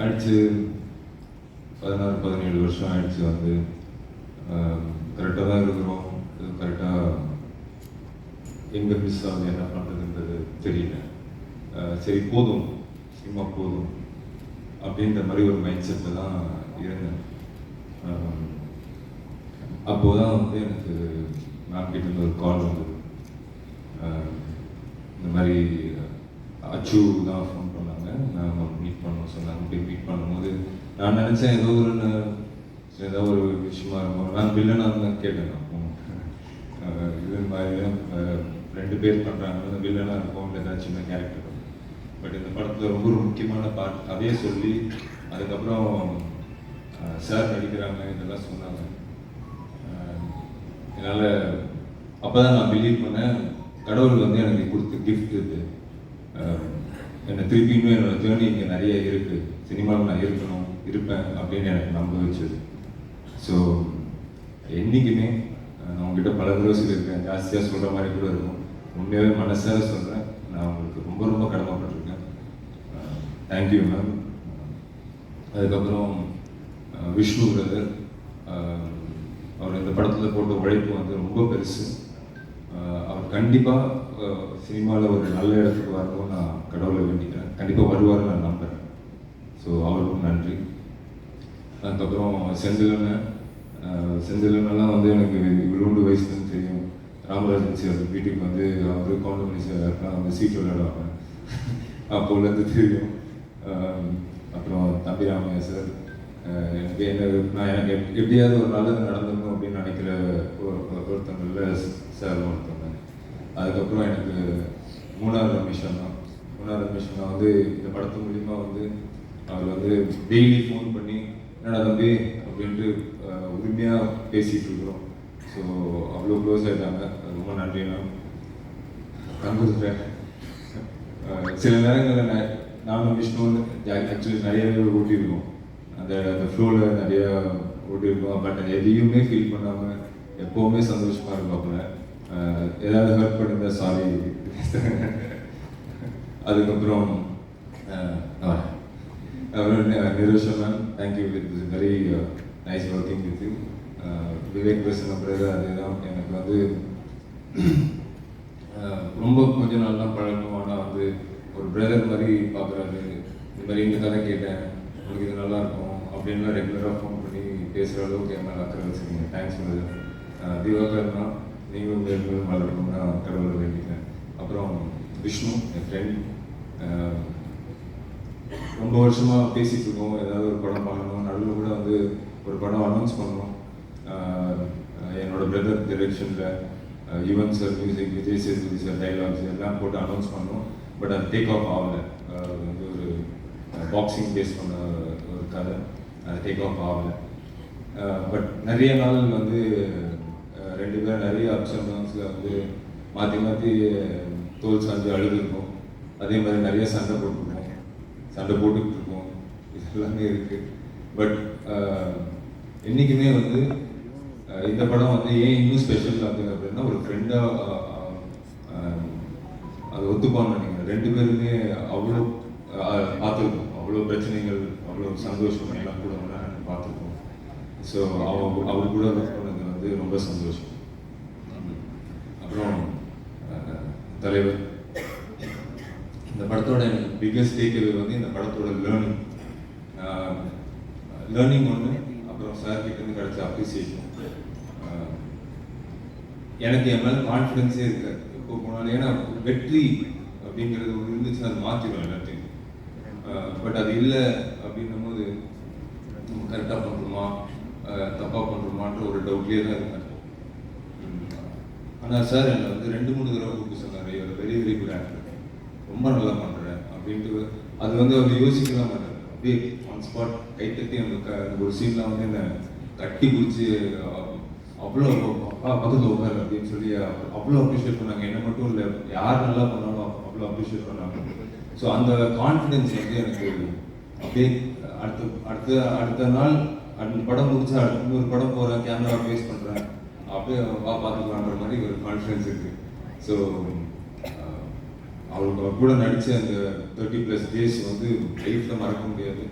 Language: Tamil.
ஆயிடுச்சு பதினாறு பதினேழு வருஷம் ஆயிடுச்சு வந்து. கரெக்டாக தான் இருக்கிறோம். கரெக்டாக எங்கே மிஸ் ஆகுது என்ன பண்ணுறதுன்றது தெரியல. சரி போதும். சினிமா போதும். அப்படின்ற மாதிரி ஒரு மைண்ட் செட்டில் தான் இருந்தேன். அப்போ தான் வந்து எனக்கு மேம் கிட்ட ஒரு கால் வந்தது. இந்த மாதிரி அச்சு தான் ஃபோன் பண்ணாங்க நான் மீட் பண்ண சொன்னாங்க. போய் மீட் பண்ணும்போது நான் நினச்சேன் ஏதோ ஒரு ஏதோ ஒரு விஷயமா இருக்கும். நான் வில்லனாக தான் கேட்டேன் இது மாதிரி ரெண்டு பேர் பண்ணுறாங்க வில்லனாக இருக்கும் இல்லை ஏதாவது சின்ன கேரக்டர் பட் இந்த படத்தில் ரொம்ப ஒரு முக்கியமான பார்ட் கதையை சொல்லி அதுக்கப்புறம் சார் நடிக்கிறாங்க இதெல்லாம் சொன்னாங்க. என்னால் அப்போ தான் நான் பிலீவ் பண்ணேன். கடவுள் வந்து எனக்கு கொடுத்த கிஃப்ட் இது. என்னை திருப்பி இன்னும் என்னோட ஜேர்னி இங்கே நிறைய இருக்குது சினிமாவில் நான் இருக்கணும் இருப்பேன் அப்படின்னு எனக்கு நம்ப வச்சது. ஸோ என்றைக்குமே நான் உங்ககிட்ட பல தடவை சொல்லியிருக்கேன். ஜாஸ்தியாக சொல்கிற மாதிரி கூட இருக்கும். உண்மையாகவே மனசார சொல்கிறேன் நான் உங்களுக்கு ரொம்ப ரொம்ப கடமைப்பட்டிருக்கேன். தேங்க்யூ மேம் அதுக்கப்புறம் விஷ்ணு பிரதர் அவர் இந்த படத்தில் போட்ட உழைப்பு வந்து ரொம்ப பெருசு. அவர் கண்டிப்பாக சினிமாவில் ஒரு நல்ல இடத்துக்கு வரணும்னு நான் கடவுளை வேண்டிக்கிறேன். கண்டிப்பாக வருவார் நான் நம்புகிறேன் ஸோ அவருக்கும் நன்றி. அதுக்கப்புறம் செந்திலண்ணன் அஹ் வந்து எனக்கு இவ்வளோண்டு வயசுலேருந்து தெரியும். ராமராஜன் சார் வீட்டுக்கு வந்து அவர் கவுண்டமணி சார் நான் வந்து சீட் விளையாடுவாங்க. அப்போலேருந்து தெரியும். அப்புறம் தம்பி ராமையா சார் எனக்கு என்ன நான் எனக்கு எப்- எப்படியாவது ஒரு நல்லது நடந்துடணும் அப்படின்னு நினைக்கிற ஒரு ஒருத்தங்களில் சார் ஒருத்தங்க அதுக்கப்புறம் எனக்கு மூணாவது ரமேஷன் தான் மூணாவது ரமேஷன் தான் வந்து இந்த படத்து மூலிமா வந்து அவர் வந்து டெய்லி ஃபோன் பண்ணி என்னடா தம்பி அப்படின்ட்டு உரிமையாக பேசிகிட்டு இருக்கிறோம். ஸோ அவ்வளோ க்ளோஸ் ஆயிட்டாங்க. அது ரொம்ப நன்றி மேம் கங்குதுறேன் சில நேரங்களில் நான் நானும் விஷ்ணு ஆக்சுவலி நிறையவே ஊட்டியிருக்கோம். அந்த அந்த ஃப்ளோவில் நிறைய ஓட்டியிருக்கோம் பட் எதையுமே ஃபீல் பண்ணாமல் எப்போவுமே சந்தோஷமாக இருப்பாப்புல. ஏதாவது ஹெல்ப் பண்ணுங்க சாரி அதுக்கப்புறம் அப்புறம் Niroshan ma'am thank you with very nice working with you Vivek பேசின பிறகு அதுதான். எனக்கு வந்து ரொம்ப கொஞ்ச நாள் தான் பழக்கம். ஆனால் வந்து ஒரு பிரதர் மாதிரி பார்க்குறாரு இந்த மாதிரி இந்த கதை கேட்டேன். உங்களுக்கு இது நல்லா இருக்கும். அப்படின்லாம் ரெகுலராக ஃபோன் பண்ணி பேசுகிற அளவுக்கு என்ன அக்கறை வச்சுருக்கீங்க. தேங்க்ஸ் மேடம் திவாகர்னா நீங்களும் மேலும் வளரணும்னு நான் கடவுளை வேண்டிக்கிறேன். அப்புறம் விஷ்ணு என் ஃப்ரெண்ட் ரொம்ப வருஷமாக பேசிகிட்டு இருக்கோம். ஏதாவது ஒரு படம் பண்ணணும் நடுவில் கூட வந்து ஒரு படம் அனௌன்ஸ் பண்ணோம் என்னோட brother டிரெக்ஷனில் Yuvan sir music Vijay Sethupathi sir dialogues எல்லாம் போட்டு அனௌன்ஸ் பண்ணோம் பட் அது டேக் ஆஃப் ஆகலை. வந்து ஒரு பாக்ஸிங் பேஸ் பண்ண கொடுத்தாங்க. கதை அது டேக் ஆஃப் ஆகலை. பட் நிறைய நாள் வந்து ரெண்டு பேரும் நிறைய அப்ஸ் அண்ட் டவுன்ஸில் வந்து மாற்றி மாற்றி தோல் சாஞ்சு அழுதுருக்கோம். அதே மாதிரி நிறைய சண்டை போட்டுருக்கோம். சண்டை போட்டுக்கிட்டு இருக்கோம் இது எல்லாமே இருக்குது பட் என்றைக்குமே வந்து இந்த படம் வந்து ஏன் இன்னும் ஸ்பெஷல் ஆகுது அப்படின்னா ஒரு ஃப்ரெண்டாக அது ஒத்துப்பான்னு நினைக்கிறேன். ரெண்டு பேருமே அவ்வளோ பார்த்துருக்கோம். அவ்வளோ பிரச்சனைகள் அவ்வளோ சந்தோஷம் எல்லாம் கூட நாங்கள் பார்த்துருக்கோம். ஸோ அவ அவர் கூட ஒர்க் பண்ணது வந்து ரொம்ப சந்தோஷம். அப்புறம் தலைவர். இந்த படத்தோட எனக்கு பிக்கஸ்ட் டேக்அவே வந்து இந்த படத்தோட லேர்னிங் லேர்னிங் ஒன்று அப்புறம் சார் கிட்ட இருந்து அப்ரிசியேஷன் எனக்கு என் மேலே கான்ஃபிடென்ஸே இருக்காது இப்போ போனாலும் ஏன்னா வெற்றி அப்படிங்கிறது ஒன்று இருந்துச்சு அது மாற்றிடும் எல்லாத்தையும். பட் அது இல்லை அப்படின்னும் போது நம்ம கரெக்டாக பண்ணுறோமா தப்பாக பண்ணுறோமான்ற ஒரு டவுட்லேயே தான் இருக்கேன் ஆனால் சார் என்னை வந்து ரெண்டு மூணு தடவை கூப்பிட்டு சொன்னார். இவர் வெரி வெரி குட் ஆக்டர் ரொம்ப நல்லா பண்ணுறேன் அப்படின்ட்டு அது வந்து அவர் யோசிக்கலாம் மாட்டார் அப்படியே ஆன் ஸ்பாட் கைத்தட்டி அந்த க அந்த ஒரு சீன்லாம் வந்து என்னை கட்டி பிடிச்சி அவ்வளோ அப்பா பக்கத்தில் உட்காரு அப்படின்னு சொல்லி அவ்வளோ அப்ரிஷியேட் பண்ணாங்க. என்ன மட்டும் இல்லை யார் நல்லா பண்ணாலும் அவ்வளோ அப்ரிஷியேட் பண்ணாங்க. ஸோ அந்த கான்ஃபிடென்ஸ் வந்து எனக்கு அப்படியே அடுத்த அடுத்த அடுத்த நாள் அந்த படம் முடிச்சா அடுத்த இன்னொரு படம் போகிறேன் கேமரா ஃபேஸ் பண்ணுறேன் அப்படியே வா பார்த்துக்கலான்ற மாதிரி ஒரு கான்ஃபிடன்ஸ் இருக்குது ஸோ அவளுக்கு அவர் கூட நடித்த அந்த தேர்ட்டி ப்ளஸ் டேஸ் வந்து லைஃப்பில் மறக்க முடியாது.